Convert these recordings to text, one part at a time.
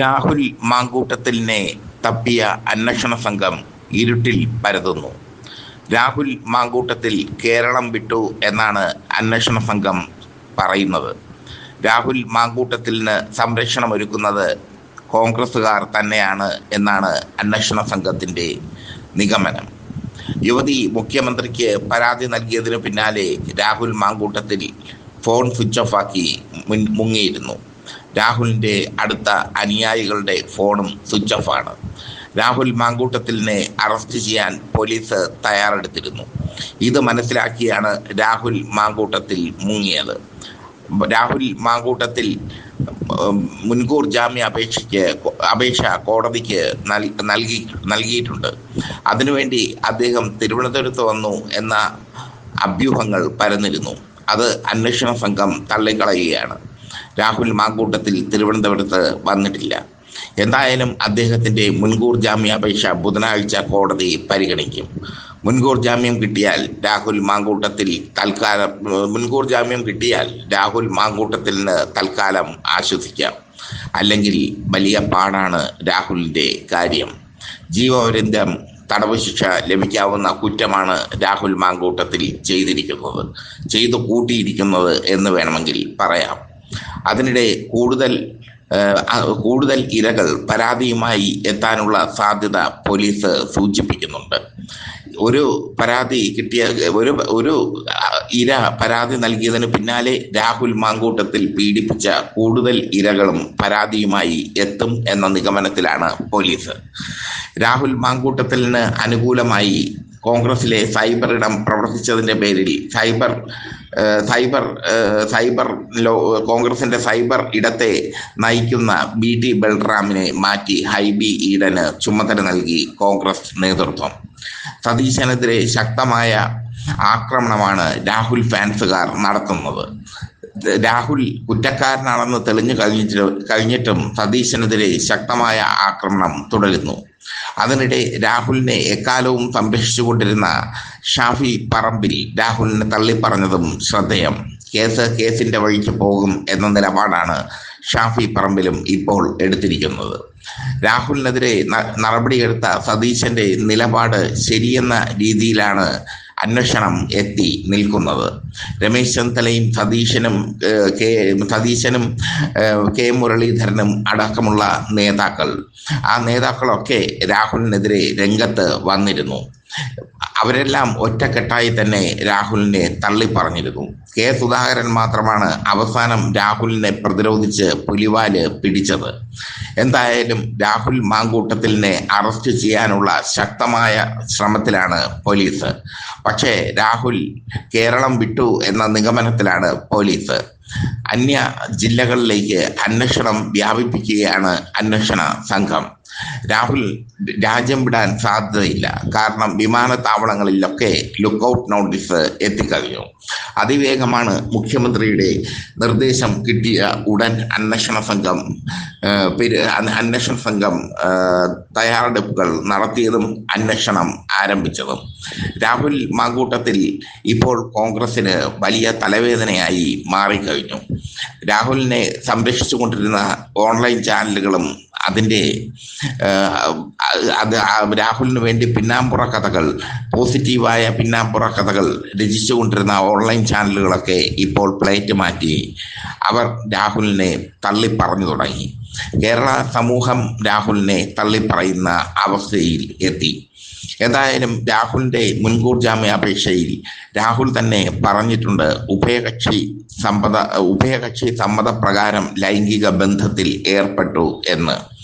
രാഹുൽ മാങ്കൂട്ടത്തിലിനെ തപ്പിയ അന്വേഷണ സംഘം ഇരുട്ടിൽ പരതുന്നു. രാഹുൽ മാങ്കൂട്ടത്തിൽ കേരളം വിട്ടു എന്നാണ് അന്വേഷണ സംഘം പറയുന്നത്. രാഹുൽ മാങ്കൂട്ടത്തിന് സംരക്ഷണം ഒരുക്കുന്നത് കോൺഗ്രസ്സുകാർ തന്നെയാണ് എന്നാണ് അന്വേഷണ സംഘത്തിന്റെ നിഗമനം. യുവതി മുഖ്യമന്ത്രിക്ക് പരാതി നൽകിയതിനു പിന്നാലെ Rahul Mamkootathil phone switch off ആക്കി മുങ്ങിയിരുന്നു. രാഹുലിന്റെ അടുത്ത അനുയായികളുടെ ഫോണും സ്വിച്ച് ഓഫ് ആണ്. രാഹുൽ മാങ്കൂട്ടത്തിലിനെ അറസ്റ്റ് ചെയ്യാൻ പോലീസ് തയ്യാറെടുത്തിരുന്നു. ഇത് മനസ്സിലാക്കിയാണ് രാഹുൽ മാങ്കൂട്ടത്തിൽ മുങ്ങിയത്. രാഹുൽ മാങ്കൂട്ടത്തിൽ മുൻകൂർ ജാമ്യ അപേക്ഷയ്ക്ക് അപേക്ഷ കോടതിക്ക് നൽകി നൽകിയിട്ടുണ്ട്. അതിനുവേണ്ടി അദ്ദേഹം തിരുവനന്തപുരത്ത് വന്നു എന്ന അഭ്യൂഹങ്ങൾ പരന്നിരുന്നു. അത് അന്വേഷണ സംഘം തള്ളിക്കളയുകയാണ്. രാഹുൽ മാങ്കൂട്ടത്തിൽ തിരുവനന്തപുരത്ത് വന്നിട്ടില്ല. എന്തായാലും അദ്ദേഹത്തിന്റെ മുൻകൂർ ജാമ്യാപേക്ഷ ബുധനാഴ്ച കോടതി പരിഗണിക്കും. മുൻകൂർ ജാമ്യം കിട്ടിയാൽ രാഹുൽ മാങ്കൂട്ടത്തിൽ തൽക്കാലം മുൻകൂർ ജാമ്യം കിട്ടിയാൽ രാഹുൽ മാങ്കൂട്ടത്തിന് തൽക്കാലം ആശ്വസിക്കാം. അല്ലെങ്കിൽ വലിയ പാടാണ് രാഹുലിന്റെ കാര്യം. ജീവപര്യന്തം തടവ് ശിക്ഷ ലഭിക്കാവുന്ന കുറ്റമാണ് രാഹുൽ മാങ്കൂട്ടത്തിൽ ചെയ്തിരിക്കുന്നത്. ചെയ്തു കൂട്ടിയിരിക്കുന്നത് എന്ന് വേണമെങ്കിൽ പറയാം. അതിനിടെ കൂടുതൽ കൂടുതൽ ഇരകൾ പരാതിയുമായി എത്താനുള്ള സാധ്യത പോലീസ് സൂചിപ്പിക്കുന്നുണ്ട്. ഒരു പരാതി കിട്ടിയ ഒരു ഒരു ഇര പരാതി നൽകിയതിന് പിന്നാലെ രാഹുൽ മാങ്കൂട്ടത്തിൽ പീഡിപ്പിച്ച കൂടുതൽ ഇരകളും പരാതിയുമായി എത്തും എന്ന നിഗമനത്തിലാണ് പോലീസ്. രാഹുൽ മാങ്കൂട്ടത്തിന് അനുകൂലമായി കോൺഗ്രസിലെ സൈബർ ഇടം പ്രവർത്തിച്ചതിന്റെ പേരിൽ സൈബർ സൈബർ സൈബർ ലോ കോൺഗ്രസിന്റെ സൈബർ ഇടത്തെ നയിക്കുന്ന ബി ടി ബൽറാമിനെ മാറ്റി ഹൈബി ഈഡന് ചുമതല നൽകി കോൺഗ്രസ് നേതൃത്വം. സതീശനെതിരെ ശക്തമായ ആക്രമണമാണ് രാഹുൽ ഫാൻസുകാർ നടത്തുന്നത്. രാഹുൽ കുറ്റക്കാരനാണെന്ന് തെളിഞ്ഞു കഴിഞ്ഞിട്ട് കഴിഞ്ഞിട്ടും സതീശനെതിരെ ശക്തമായ ആക്രമണം തുടരുന്നു. അതിനിടെ രാഹുലിനെ എക്കാലവും സംരക്ഷിച്ചുകൊണ്ടിരുന്ന ഷാഫി പറമ്പിൽ രാഹുലിനെ തള്ളിപ്പറഞ്ഞതും ശ്രദ്ധേയം. കേസ് കേസിന്റെ വഴിക്ക് പോകും എന്ന നിലപാടാണ് ഷാഫി പറമ്പിലും ഇപ്പോൾ എടുത്തിരിക്കുന്നത്. രാഹുലിനെതിരെ നടപടിയെടുത്ത സതീശന്റെ നിലപാട് ശരിയെന്ന രീതിയിലാണ് അന്വേഷണം എത്തി നിൽക്കുന്നത്. രമേശ് ചെന്നിത്തലയും സതീശനും കെ സതീശനും കെ മുരളീധരനും അടക്കമുള്ള നേതാക്കൾ. ആ നേതാക്കളൊക്കെ രാഹുലിനെതിരെ രംഗത്ത് വന്നിരുന്നു. അവരെല്ലാം ഒറ്റക്കെട്ടായി തന്നെ രാഹുലിനെ തള്ളി പറഞ്ഞിരുന്നു. കെ സുധാകരൻ മാത്രമാണ് അവസാനം രാഹുലിനെ പ്രതിരോധിച്ച് പുലിവാൽ പിടിച്ചത്. എന്തായാലും രാഹുൽ മാങ്കൂട്ടത്തിലിനെ അറസ്റ്റ് ചെയ്യാനുള്ള ശക്തമായ ശ്രമത്തിലാണ് പോലീസ്. പക്ഷേ രാഹുൽ കേരളം വിട്ടു എന്ന നിഗമനത്തിലാണ് പോലീസ്. അന്യ ജില്ലകളിലേക്ക് അന്വേഷണം വ്യാപിപ്പിക്കുകയാണ് അന്വേഷണ സംഘം. രാഹുൽ രാജ്യം വിടാൻ സാധ്യതയില്ല. കാരണം വിമാനത്താവളങ്ങളിലൊക്കെ ലുക്കൌട്ട് നോട്ടീസ് എത്തിക്കഴിഞ്ഞു. അതിവേഗമാണ് മുഖ്യമന്ത്രിയുടെ നിർദ്ദേശം കിട്ടിയ ഉടൻ അന്വേഷണ സംഘം അന്വേഷണ സംഘം തയ്യാറെടുപ്പുകൾ നടത്തിയതും അന്വേഷണം ആരംഭിച്ചതും. രാഹുൽ മാങ്കൂട്ടത്തിൽ ഇപ്പോൾ കോൺഗ്രസിന് വലിയ തലവേദനയായി മാറിക്കഴിഞ്ഞു. രാഹുലിനെ സംരക്ഷിച്ചുകൊണ്ടിരുന്ന ഓൺലൈൻ ചാനലുകളും അതിന്റെ അത് രാഹുലിന് വേണ്ടി പിന്നാമ്പുറ കഥകൾ പോസിറ്റീവായ പിന്നാമ്പുറ കഥകൾ രചിച്ചുകൊണ്ടിരുന്ന ഓൺലൈൻ ചാനലുകളൊക്കെ ഇപ്പോൾ പ്ലേറ്റ് മാറ്റി അവർ രാഹുലിനെ തള്ളിപ്പറഞ്ഞു തുടങ്ങി. കേരള സമൂഹം രാഹുലിനെ തള്ളിപ്പറയുന്ന അവസ്ഥയിൽ എത്തി. എന്തായാലും രാഹുലിന്റെ മുൻകൂർ ജാമ്യാപേക്ഷയിൽ രാഹുൽ തന്നെ പറഞ്ഞിട്ടുണ്ട് ഉഭയകക്ഷി സമ്മത ഉഭയകക്ഷി സമ്മതപ്രകാരം ലൈംഗിക ബന്ധത്തിൽ ഏർപ്പെട്ടു എന്ന്.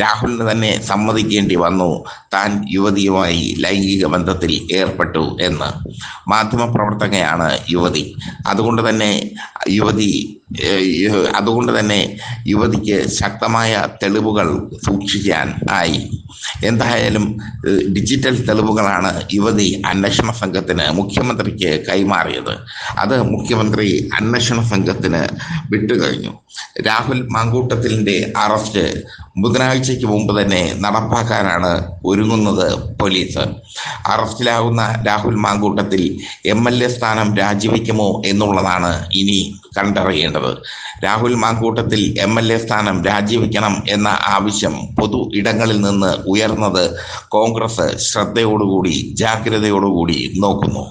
രാഹുലിന് തന്നെ സമ്മതിക്കേണ്ടി വന്നു. താൻ യുവതിയുമായി ലൈംഗിക ബന്ധത്തിൽ ഏർപ്പെട്ടു എന്ന്. മാധ്യമപ്രവർത്തകയാണ് യുവതി. അതുകൊണ്ട് തന്നെ യുവതി അതുകൊണ്ട് തന്നെ യുവതിക്ക് ശക്തമായ തെളിവുകൾ സൂക്ഷിക്കാൻ ആയി. എന്തായാലും ഡിജിറ്റൽ തെളിവുകളാണ് യുവതി അന്വേഷണ സംഘത്തിന് മുഖ്യമന്ത്രിക്ക് കൈമാറിയത്. അത് മുഖ്യമന്ത്രി അന്വേഷണ സംഘത്തിന് വിട്ടുകഴിഞ്ഞു. രാഹുൽ മാങ്കൂട്ടത്തിലിന്റെ അറസ്റ്റ് ബുധനാഴ്ചയ്ക്ക് മുമ്പ് തന്നെ നടപ്പാക്കാനാണ് ഒരുങ്ങുന്നത് police. അറസ്റ്റിലാകുന്ന Rahul Mamkootathil M L A സ്ഥാനം രാജിവെക്കുമോ എന്നുള്ളതാണ് ഇനി കണ്ടറിയേണ്ടത്. Rahul Mamkootathil M L A സ്ഥാനം രാജിവെക്കണം എന്ന ആവശ്യം പൊതു ഇടങ്ങളിൽ നിന്ന് ഉയർന്നത് കോൺഗ്രസ് ശ്രദ്ധയോടുകൂടി ജാഗ്രതയോടുകൂടി നോക്കുന്നു.